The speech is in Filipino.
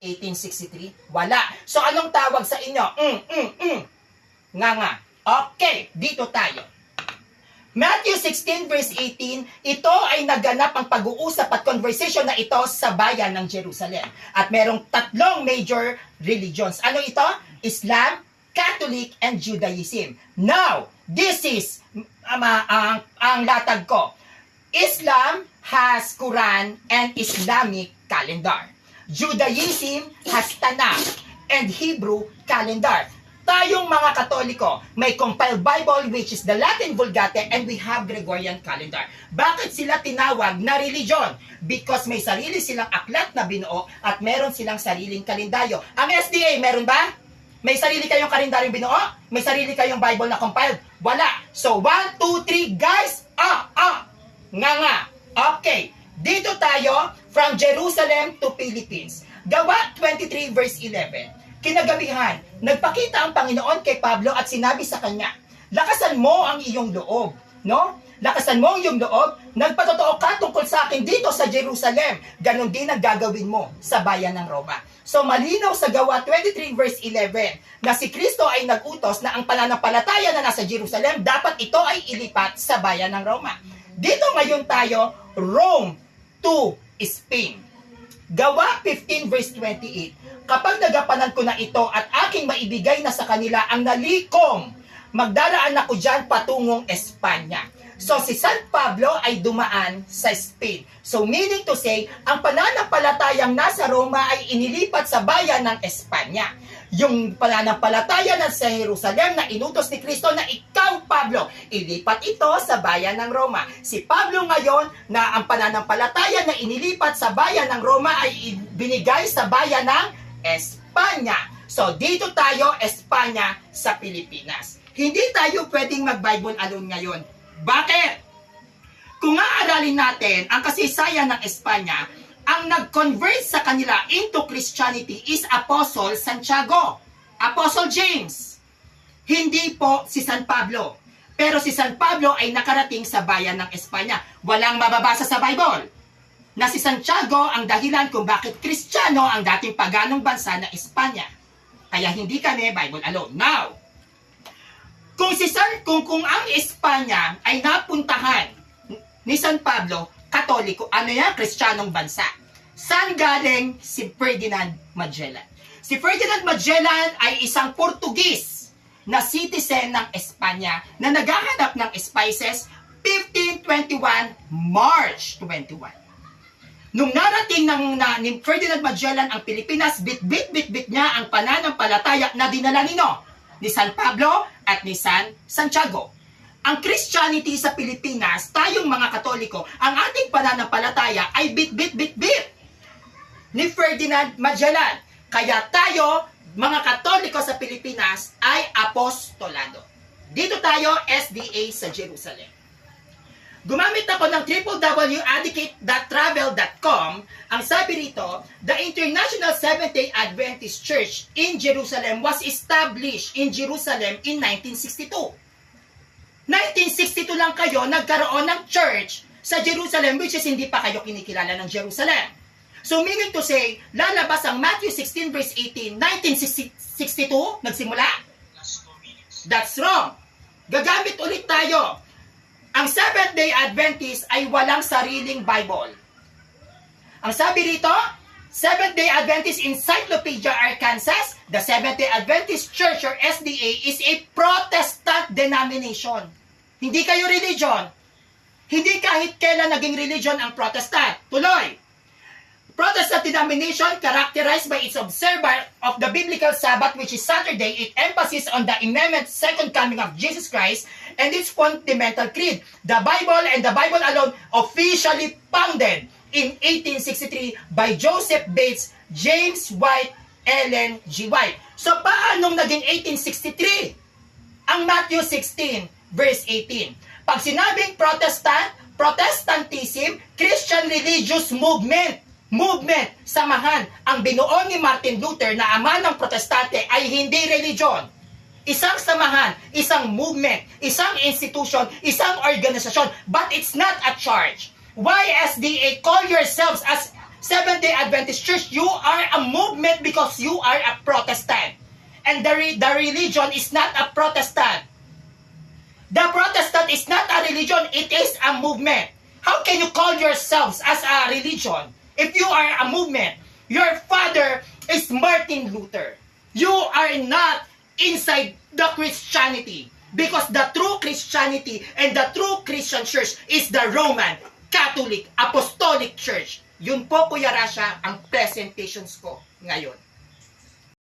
1863? Wala. So anong tawag sa inyo? Mm, mm, mm. Nga nga. Okay, dito tayo. Matthew 16 verse 18, ito ay naganap ang pag-uusap at conversation na ito sa bayan ng Jerusalem. At merong tatlong major religions. Ano ito? Islam, Catholic, and Judaism. Now, this is um, uh, ang, ang latag ko. Islam has Quran and Islamic calendar. Judaism has Tanakh and Hebrew calendar. Tayong mga Katoliko, may compiled Bible which is the Latin Vulgate and we have Gregorian calendar. Bakit sila tinawag na religion? Because may sarili silang aklat na binuo at meron silang sariling kalendaryo. Ang SDA, meron ba? May sarili kayong kalendaryong binuo? May sarili kayong Bible na compiled? Wala. So, 1, 2, 3, guys! Ah, ah! Nga nga. Okay. Dito tayo from Jerusalem to Philippines. Gawa 23 verse 11. Kinagabihan, nagpakita ang Panginoon kay Pablo at sinabi sa kanya, Lakasan mo ang iyong loob. No? Lakasan mo ang iyong loob. Nagpatotoo ka tungkol sa akin dito sa Jerusalem. Ganon din ang gagawin mo sa bayan ng Roma. So malinaw sa gawa 23 verse 11 na si Kristo ay nagutos na ang pananampalataya na nasa Jerusalem dapat ito ay ilipat sa bayan ng Roma. Dito ngayon tayo, Rome to Spain. Gawa 15 verse 28. Kapag nagapanan ko na ito at aking maibigay na sa kanila ang nalikom, magdaraan ako dyan patungong Espanya. So si San Pablo ay dumaan sa Spain. So meaning to say, ang pananampalatayang nasa Roma ay inilipat sa bayan ng Espanya. Yung pananampalataya na sa Jerusalem na inutos ni Kristo na ikaw, Pablo, ilipat ito sa bayan ng Roma. Si Pablo ngayon na ang pananampalataya na inilipat sa bayan ng Roma ay binigay sa bayan ng Espanya. So dito tayo, Espanya sa Pilipinas. Hindi tayo pwedeng mag-Bible alone ngayon. Bakit? Kung aaralin natin ang kasaysayan ng Espanya, ang nag-convert sa kanila into Christianity is Apostle Santiago, Apostle James. Hindi po si San Pablo. Pero si San Pablo ay nakarating sa bayan ng Espanya. Walang mababasa sa Bible na si Santiago ang dahilan kung bakit Kristiyano ang dating paganong bansa na Espanya. Kaya hindi kami Bible alone. Now, kung si San, kung, kung ang Espanya ay napuntahan ni San Pablo, Katoliko, ano yan? Kristyanong bansa. Saan galing si Ferdinand Magellan? Si Ferdinand Magellan ay isang Portugis na citizen ng Espanya na naghahanap ng spices 1521 March 21. Nung narating ng, na, ni Ferdinand Magellan ang Pilipinas, bit-bit-bit-bit niya ang pananampalataya na dinala nino ni San Pablo at ni San Santiago. Ang Christianity sa Pilipinas, tayong mga Katoliko, ang ating pananampalataya ay bit-bit-bit-bit ni Ferdinand Magellan. Kaya tayo, mga Katoliko sa Pilipinas, ay apostolado. Dito tayo, SDA sa Jerusalem. Gumamit ako ng www.advocate.travel.com. Ang sabi rito, the International Seventh-day Adventist Church in Jerusalem was established in Jerusalem in 1962. 1962 lang kayo nagkaroon ng church sa Jerusalem which is hindi pa kayo kinikilala ng Jerusalem. So meaning to say, lalabas ang Matthew 16 verse 18, 1962, nagsimula? That's wrong. Gagamit ulit tayo ang Seventh-day Adventist ay walang sariling Bible. Ang sabi rito, Seventh-day Adventist Encyclopedia Arkansas, the Seventh-day Adventist Church or SDA is a Protestant denomination. Hindi kayo religion. Hindi kahit kailan naging religion ang Protestant. Tuloy. Protestant denomination characterized by its observer of the biblical Sabbath, which is Saturday, it emphasis on the imminent second coming of Jesus Christ and its fundamental creed. The Bible and the Bible alone officially founded in 1863 by Joseph Bates, James White, Ellen G. White. So paanong naging 1863? Ang Matthew 16, verse 18. Pag sinabing Protestant, Protestantism, Christian religious movement, movement, samahan, ang binuo ni Martin Luther na ama ng protestante ay hindi religion. Isang samahan, isang movement, isang institution, isang organisasyon, but it's not a church. Why SDA call yourselves as Seventh-day Adventist Church, you are a movement because you are a Protestant. And the, re- the religion is not a Protestant. The Protestant is not a religion, it is a movement. How can you call yourselves as a religion if you are a movement? Your father is Martin Luther. You are not inside the Christianity because the true Christianity and the true Christian church is the Roman Catholic Apostolic Church. Yun po, Kuya Rasha, ang presentations ko ngayon.